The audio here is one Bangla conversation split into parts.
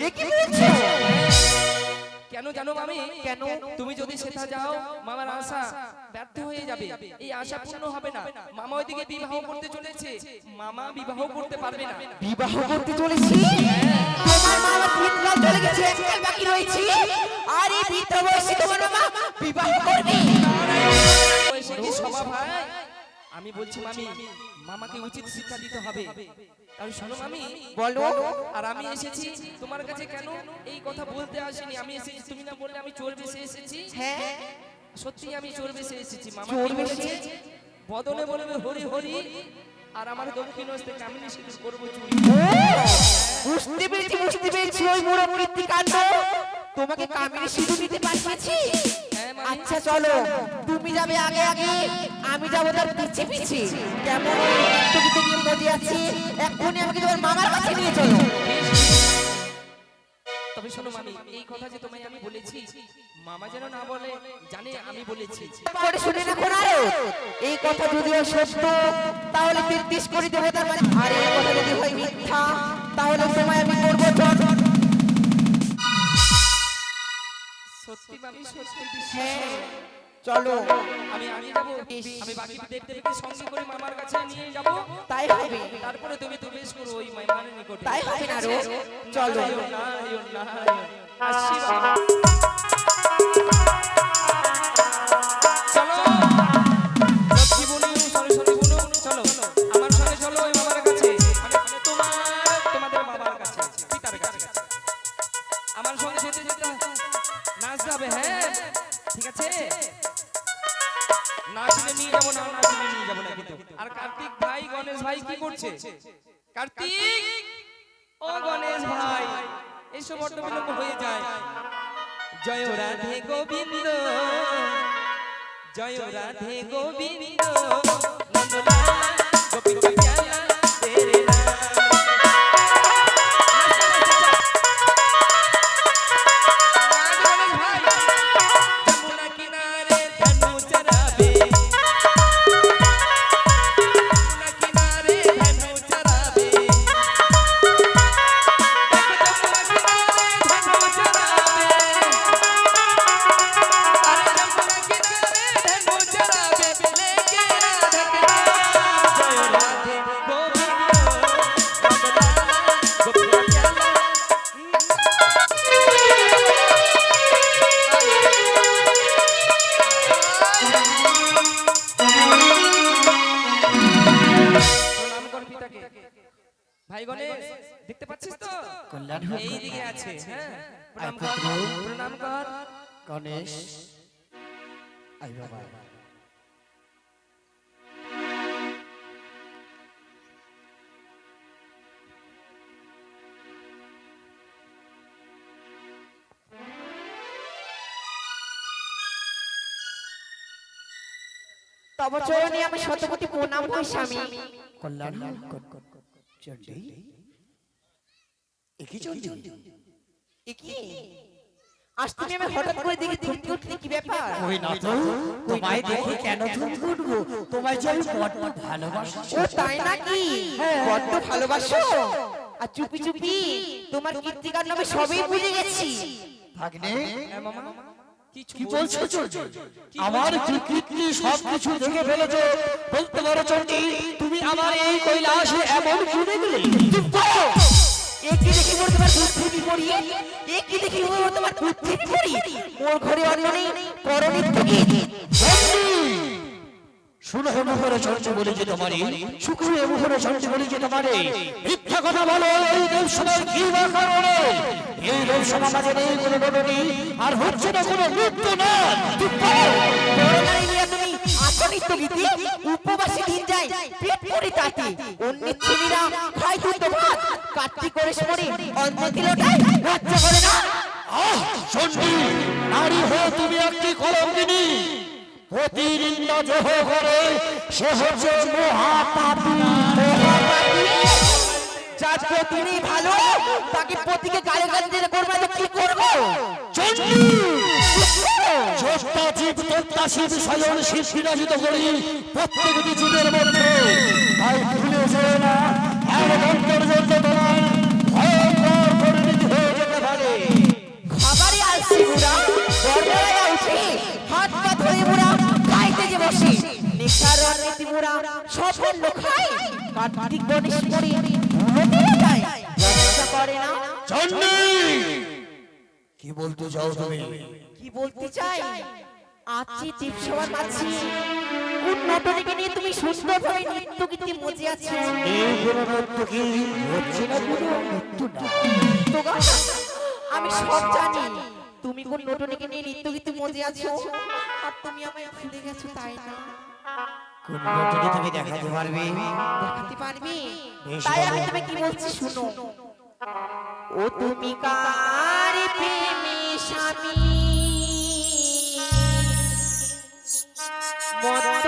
এ কি কেন জানো মামি? কেন? তুমি যদি সেটা যাও মামার আশা ব্যর্থ হয়ে যাবে। এই আশা পূর্ণ হবে না। মামা ওইদিকে বিবাহ করতে চলেছে। মামা বিবাহ করতে পারবে না। বিবাহ করতে চলেছি। তোমার মা আমার তিন কাল চলে গেছে এককাল বাকি রয়েছে। আর এই বৃদ্ধ বয়সে তোমার মা বিবাহ করবে। বয়সে কি স্বভাব হয়? আমি বলছি মামি মামাকে উচিত শিক্ষা দিতে হবে। কারণ শোনো মামি বলো আর আমি এসেছি তোমার কাছে কেন এই কথা বলতে আসিনি? আমি এসেছি তুমি না বললে আমি চোর বেশে এসেছি। হ্যাঁ? সত্যি আমি চোর বেশে এসেছি মামা চোর বেশে? বদনে বলবে হরি হরি আর আমার দক্ষিণ হস্তে কামিনী সিঁদুর করব চুরি। বুঝতে পেরেছি বুঝতে পেরেছি ওই বুড়ো মৃত্যুকাণ্ড তোমাকে কামিনী সিঁদুর দিতে পাঠিয়েছি হ্যাঁ, মামি। আচ্ছা চলো। তুমি যাবে আগে আগে। আমি যাব তার পিছে পিছে। কেমন? ওই মৃত্যুকে নিয়ে মজে আছি এক্ষুনি আমাকে তোমার মামার কাছে নিয়ে চলো। তবে শোনো মামি এই কথা যে তোমায় আমি বলেছি মামা যেন না বলে জানে আমি বলেছি। করে শুনে না এই কথা যদিও সত্য তাহলে নির্দেশ করে দেবো তার মানে। আর এই কথা যদি হয় মিথ্যা তাহলে তোমায় আমি করব সত্যি মামি সত্যি বিশ্বাস হ্যাঁ। চলো। আমি আগে যাব আমি বাকি দেব দেবীকে সঙ্গে করে মামার কাছে নিয়ে যাব। তাই হবে। তারপরে তুমি তো বেশ করো ওই মাইমানের নিকটে তাই হবে না রো চলো। মানে। আমার সঙ্গে যেতে যেতে নাচতে হবে হ্যাঁ? ঠিক আছে? নাচলে নিয়ে যাব না নাচলে নিয়ে যাব না কিন্তু। আর কার্তিক ভাই গণেশ ভাই কি করছে? কার্তিক! ও গণেশ ভাই এইসব বড্ড বিলম্ব হয়ে যায়। জয় রাধে গোবিন্দ জয় রাধে গোবিন্দ নন্দলালা ভাই গণেশ দেখতে পাচ্ছিস তো? কল্যাণ হোক। এই দিকে আছে হ্যাঁ? প্রণাম কর। প্রণাম কর। গণেশ। আই বাবা। তব চরণে আমি শতপতি প্রণাম করি স্বামী। কল্যাণ তুমি আমি হঠাৎ করে দেখি থমকে উঠলে কি ব্যাপার? ওই না তো তোমায় দেখে কেন উঠবো? তোমায় যে আমি বড্ড ভালোবাসি। ও তাই নাকি? বড্ড ভালোবাসো? আর চুপি চুপি তোমার কীর্তিকার নামে সবই বুঝে গেছি। ভাগ্নে? হ্যাঁ মামা। কি বলছো আমার কীর্তি সব কিছু দেখে ফেলেছো? বলতে পারো চন্ডি তুমি আমার এই কৈলাসে এমন শুনে গেলে। চুপ করো! এ কি দেখি মোর তোমার বুদ্ধি বিপরী একই কি দেখি মোর তোমার বুদ্ধি পড়িয়ে মোর ঘরে অন্য নেই করণিত্য কি শুনো মুখরে চন্দ্র বলে যে তোমারে শুক্রিয়ে মুখরে চন্দ্র বলে যে তোমারে মিথ্যা কথা বলো এই দেব সমাজ কি বা কারণে। এই দেব সমাজ নেই কোনো বদনি আর হচ্ছে না কোনো মৃত্যু না উপবাসী দিন যায় পেট পরে তাতে। অন্যের ছেলেরা খায় দুটো ভাত কার্তিক করে শোনে অন্য দিলটাই লজ্জা করে না। আহ চন্ডী নারী হয়ে তুমি একটি কলঙ্কিনী অতিরিক্ত দেহ করে সে হচ্ছে মহাপাপী। যাকে তুমি ভালো, তাকে প্রতিকে গালে গালে দিলে করবে তো কি করব? চন্ডী প্রত্যাশী বিষয়ন শিশিরাজিত করি প্রত্যেকটি জীবের মধ্যে। তাই ভুলে যেও না আর অন্তর্জন্ত তোমার ভয়ঙ্কর পরিণতি হয়ে যেতে পারে। খাবারে আসছি গুড়া মোরা সব অন্য খায় কার্তিক গণেশ মরে ধুলো যায় লজ্জা করে না। চন্ডী! কি বলতে চাও তুমি? কি বলতে চাই? আছি দীপসভার মাঝি। কোন নটনিকে নিয়ে তুমি সুন্দরভাবে নৃত্য গীতি মজে আছো। এই কোনো নৃত্য কি হচ্ছে না কোনো নৃত্য না। আমি সব জানি। তুমি কোন নটনিকে নিয়ে নৃত্য গীতি মজে আছো? তুমি আমায় ভুলে গেছো তাই না তুমি দেখাতে পারবে? দেখাতে পারবে? তাই আমি কি বলছি শুনো। ও তুমি কার প্রেমে স্বামী? মত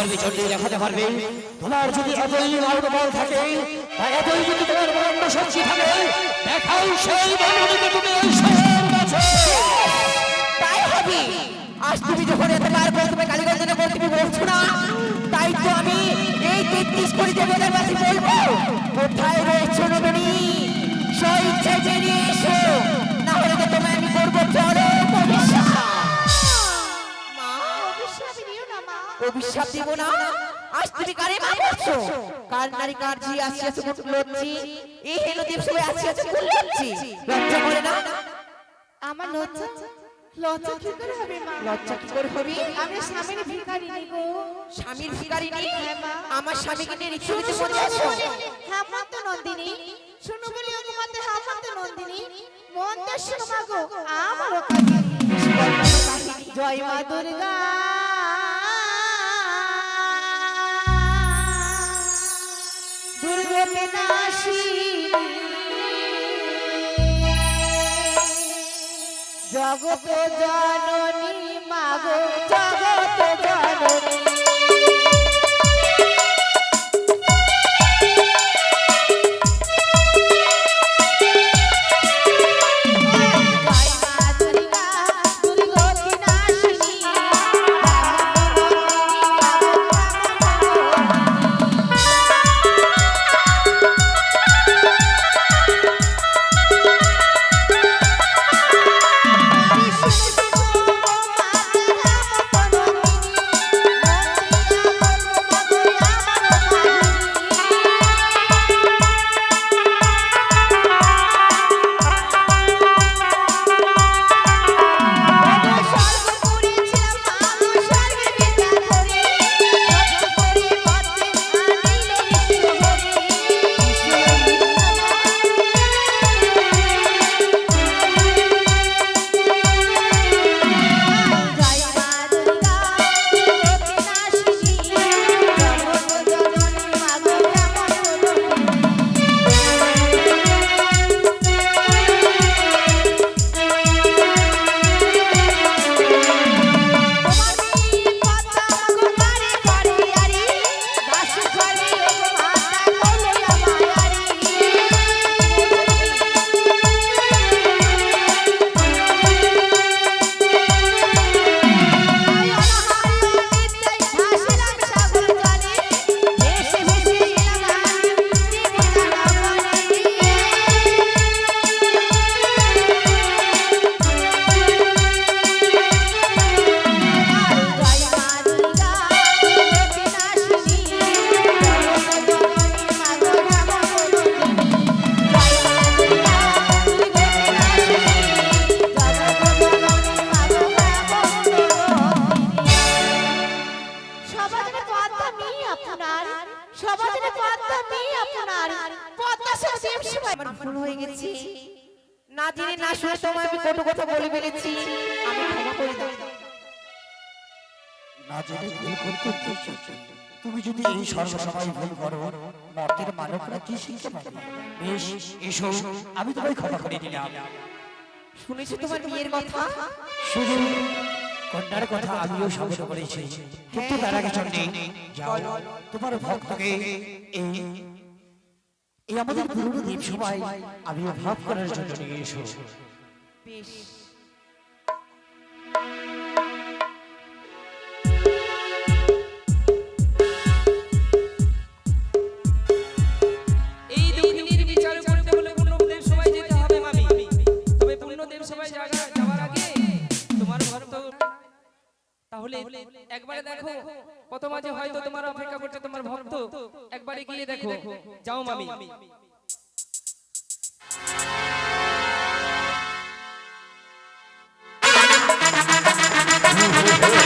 পারবে চন্ডী দেখাতে পারবে। তোমার যদি এতই মনোবল থাকে, বা এতই যদি তোমার ব্রহ্ম শক্তি থাকে, দেখাও সেই বন্ধুকে তুমি এই শহরের মাঝে তাই হবে। আজ তুমি যখন এতবার করে তুমি কালীগঞ্জনে করে তুমি বলছো না, তাই তো আমি এই তেত্রিশ কোটি দেবতার কাছে বলব। কোথায় রয়েছে নদনী স্বইচ্ছায় বেরিয়ে এসো। না হলে তো তোমায় আমি করব অভিশাপ দিব না। আজ তুমি কারে মা কার নারী কার জি লজ্জি? এই হেলো দেব সবাই লজ্জি? লজ্জা করে না? আমার লজ্জা? লজ্জা কি করে হবে মা? লজ্জা কি করে হবে? আমি স্বামীর গো। স্বামীর ভিখারিনী হ্যাঁ, মা। আমার স্বামীকে নিয়ে আছো হ্যাঁ মন্ত নন্দিনী। শুনো বলি ওগো মাতে হ্যাঁ নন্দিনী। মন তো শুনো মা গো আমার কাহিনী জয় মা দুর্গা। দুর্গতে নাশিনী জগত জননী মাগো জগত জননী। করতে তুমি যদি এই সর্বসময় ভুল করো মর্তের মানবরা কি শিখতে পারবে? বেশ এসো আমি তোমায় ক্ষমা করে দিলাম। শুনেছি তোমার বিয়ের কথা। শুধু কন্যার কথা আমিও স্বাগত করেছি। কিন্তু তার আগে চন্ডী যাও তোমার ভক্তকে এই এই আমাদের পুরনো দ্বীপ সবাই আমিও ভাব করার জন্য নিয়ে এসো। বেশ। তাহলে একবারে দেখো কত মাঝে হয়তো তোমার অপেক্ষা করছে তোমার ভক্ত একবারে গিয়ে দেখো যাও মামি।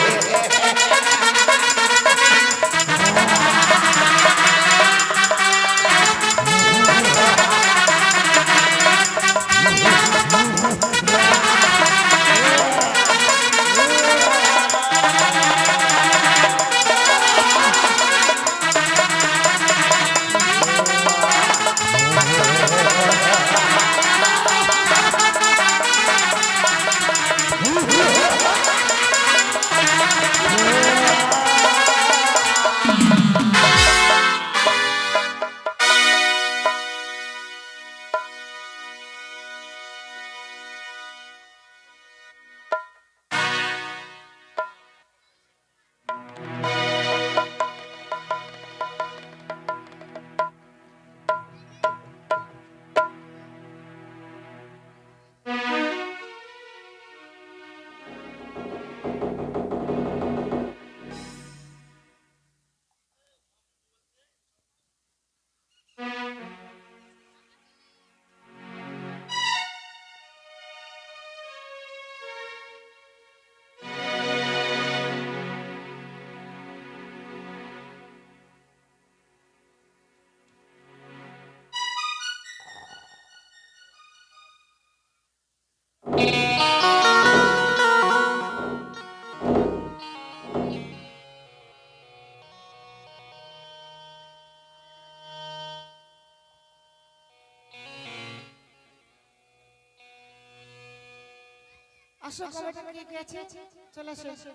আসো কমিটি কে কে আছে চলে আসো।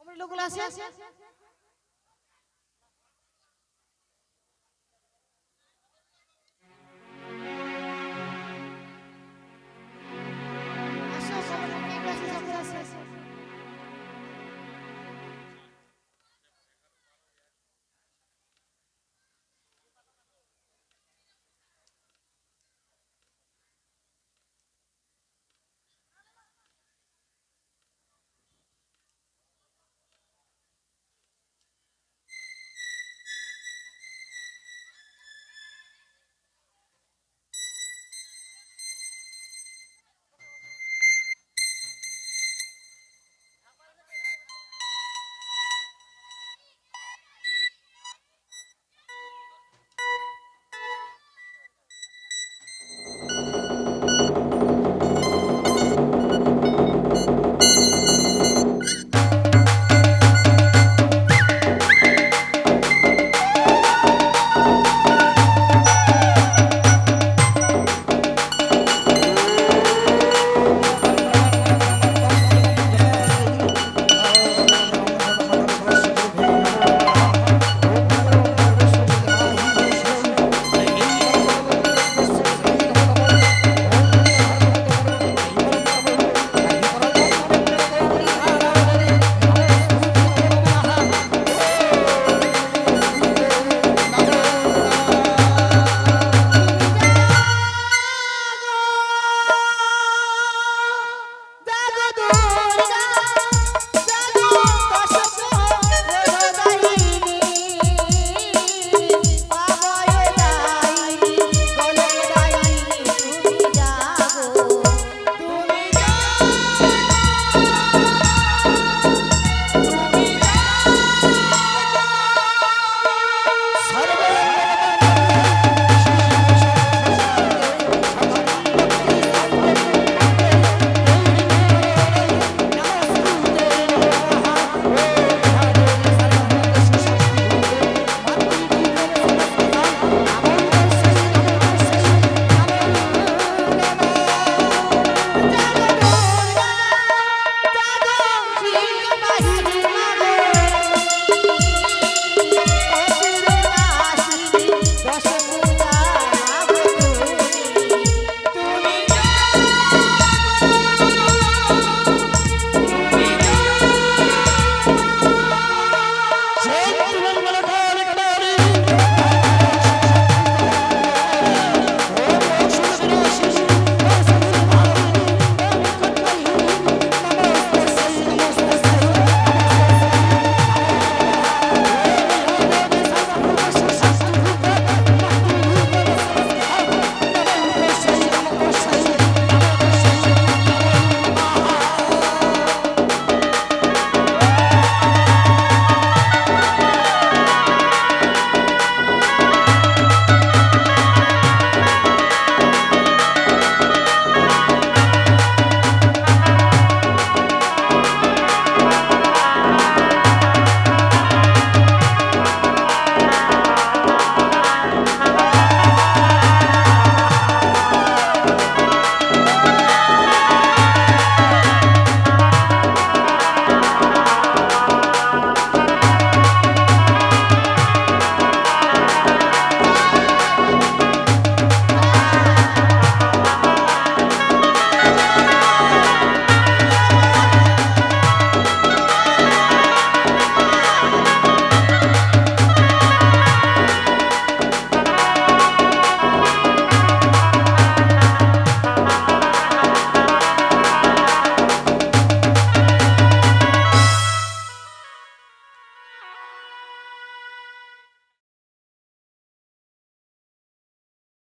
কমিটির লোকগুলো আছে?